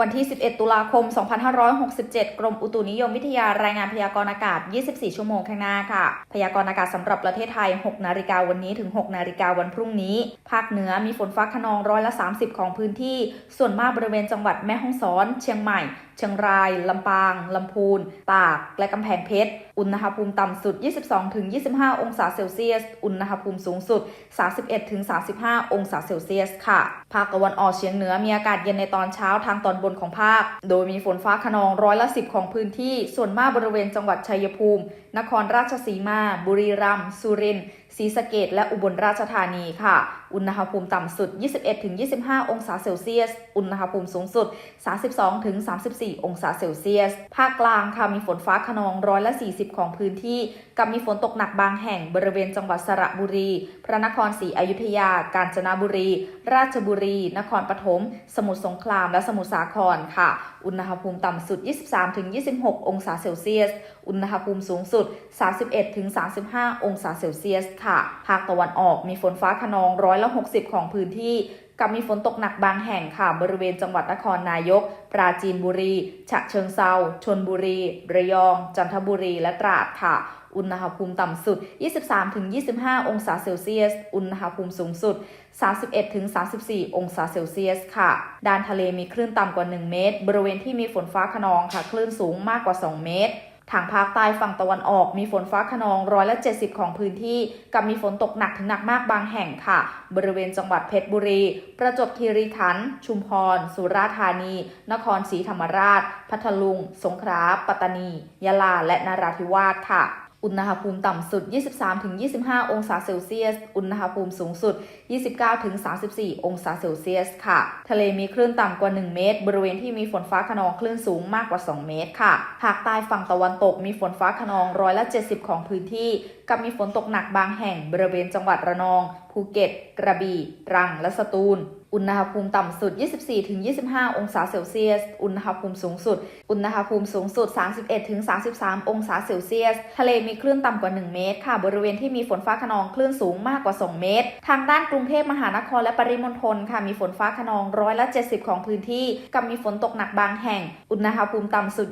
วันที่ 11 ตุลาคม 2567 กรมอุตุนิยมวิทยารายงานพยากรณ์อากาศ 24 ชั่วโมงข้างหน้าค่ะ พยากรณ์อากาศสำหรับประเทศไทย 6 นาฬิกาวันนี้ถึง 6 นาฬิกาวันพรุ่งนี้ ภาคเหนือมีฝนฟ้าขนองร้อยละ 30 ของพื้นที่ ส่วนมากบริเวณจังหวัดแม่ฮ่องสอน เชียงใหม่ เชียงราย ลำปาง ลำพูน ตาก และกำแพงเพชร อุณหภูมิต่ำสุด 22-25 องศาเซลเซียส อุณหภูมิสูงสุด 31-35 องศาเซลเซียส ค่ะ ภาคตะวันออกเฉียงเหนือมีอากาศเย็นในตอนเช้าทางตอนบนของภาค โดยมีฝนฟ้าขนองร้อยละสิบของพื้นที่ ส่วนมากบริเวณจังหวัดชัยภูมิ นครราชสีมา บุรีรัมย์ สุรินทร์ศรีสะเกดและอุบลราชธานีค่ะ อุณหภูมิต่ำสุด 21-25 องศาเซลเซียส อุณหภูมิสูงสุด 32-34 องศาเซลเซียส ภาคกลางค่ะมีฝนฟ้าขนองร้อยละ 40 ของพื้นที่ กับมีฝนตกหนักบางแห่งบริเวณจังหวัดสระบุรี พระนครศรีอยุธยา กาญจนบุรี ราชบุรี นครปฐม สมุทรสงคราม และสมุทรสาครค่ะ อุณหภูมิต่ำสุด 23-26 องศาเซลเซียส อุณหภูมิสูงสุด 31-35 องศาเซลเซียสค่ะ ภาคตะวันออกมีฝนฟ้าขนองร้อยละ 60 ของพื้นที่กับมีฝนตกหนักบางแห่งค่ะ บริเวณจังหวัดนครนายก ปราจีนบุรี ฉะเชิงเซาชนบุรี ระยอง จันทบุรี และตราดค่ะ อุณหภูมิต่ำสุด 23-25 องศาเซลเซียส อุณหภูมิสูงสุด 31-34 องศาเซลเซียสค่ะ ด้านทะเลมีคลื่นต่ำกว่า 1 เมตร บริเวณที่มีฝนฟ้าขนองค่ะ คลื่นสูงมากกว่า 2 เมตร ทางภาคใต้ฝั่งตะวันออกมีฝนฟ้าขนองร้อยละ 70 ของพื้นที่ กับมีฝนตกหนักถึงหนักมากบางแห่งค่ะ บริเวณจังหวัดเพชรบุรี ประจวบคีรีขันธ์ชุมพร สุราษฎร์ธานี นครศรีธรรมราช พัทลุง สงขลาปัตตานี ยะลาและนราธิวาสค่ะ อุณหภูมิต่ำสุด 23-25 องศาเซลเซียส อุณหภูมิสูงสุด 29-34 องศาเซลเซียสค่ะ ทะเลมีคลื่นต่ำกว่า 1 เมตร บริเวณที่มีฝนฟ้าขนองคลื่นสูงมากกว่า 2 เมตรค่ะ ภาคใต้ฝั่งตะวันตกมีฝนฟ้าขนองร้อยละ 70 ของพื้นที่ กับมีฝนตกหนักบางแห่งบริเวณจังหวัดระนองภูเก็ต กระบี่ ตรัง และสตูล อุณหภูมิต่ำสุด 24-25 องศาเซลเซียส อุณหภูมิสูงสุด อุณหภูมิสูงสุด 31-33 องศาเซลเซียส ทะเลมีคลื่นต่ำกว่า 1 เมตร ค่ะ บริเวณที่มีฝนฟ้าขนองคลื่นสูงมากกว่า 2 เมตร ทางด้านกรุงเทพมหานครและปริมณฑล ค่ะ มีฝนฟ้าขนองร้อยละ 70 ของพื้นที่ กับมีฝนตกหนักบางแห่ง อุณหภูมิต่ำสุด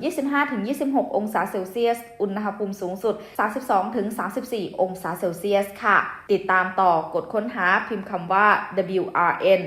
25-26 องศาเซลเซียส อุณหภูมิสูงสุด 32-34 องศาเซลเซียส ค่ะ ติดตามต่อกดค้นหาพิมพ์คำว่า WRN